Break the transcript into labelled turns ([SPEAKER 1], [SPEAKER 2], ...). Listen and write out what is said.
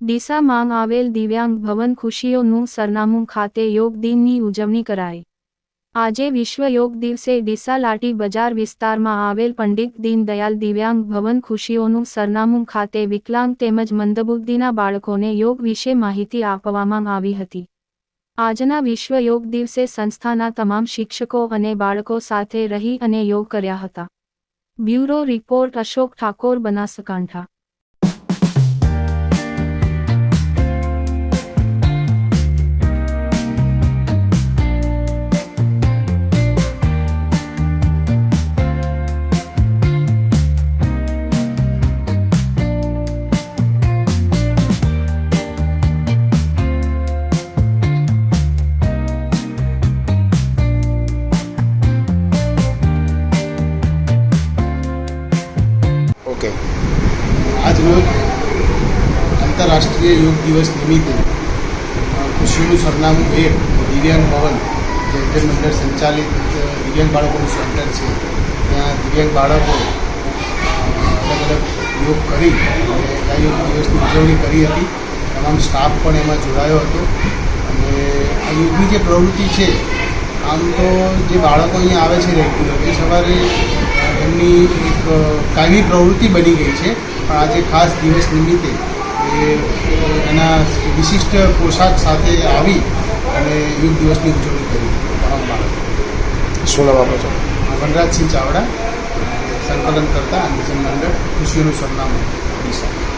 [SPEAKER 1] ડીસામાં આવેલ દિવ્યાંગ ભવન ખુશીઓનું સરનામું ખાતે યોગ દિનની ઉજવણી કરાઈ. આજે વિશ્વ યોગ દિવસે ડીસા લાટી બજાર વિસ્તારમાં આવેલ પંડિત દીનદયાલ દિવ્યાંગ ભવન ખુશીઓનું સરનામું ખાતે વિકલાંગ તેમજ મંદબુદ્ધિના બાળકોને યોગ વિશે માહિતી આપવામાં આવી હતી. આજના વિશ્વ યોગ દિવસે સંસ્થાના તમામ શિક્ષકો અને બાળકો સાથે રહી અને યોગ કર્યા હતા. Bureau report Ashok Thakor Banaskantha.
[SPEAKER 2] Okay
[SPEAKER 3] આજરોજ આંતરરાષ્ટ્રીય યોગ દિવસ નિમિત્તે ખુશીનું સરનામું એક દિવ્યાંગ ભવન, જે જન મંડળ સંચાલિત દિવ્યાંગ બાળકોનું સેન્ટર છે. ત્યાં દિવ્યાંગ બાળકો અલગ અલગ યોગ કરી અને આ યોગ દિવસની ઉજવણી કરી હતી. તમામ સ્ટાફ પણ એમાં જોડાયો હતો. અને આ યોગની જે પ્રવૃત્તિ છે, આમ તો જે બાળકો અહીંયા આવે છે રેગ્યુલર, એ સવારે એમની એક કાયમી પ્રવૃત્તિ બની ગઈ છે. પણ આજે ખાસ દિવસ નિમિત્તે એ એના વિશિષ્ટ પોશાક સાથે આવી અને યુગ દિવસની ઉજવણી કરી. તમામ બાળકો
[SPEAKER 2] શું નામ આપો છો
[SPEAKER 3] વનરાજસિંહ ચાવડા સંકલન કરતા અંધજન મંડળ ખુશીઓનું સરનામું. ડીસા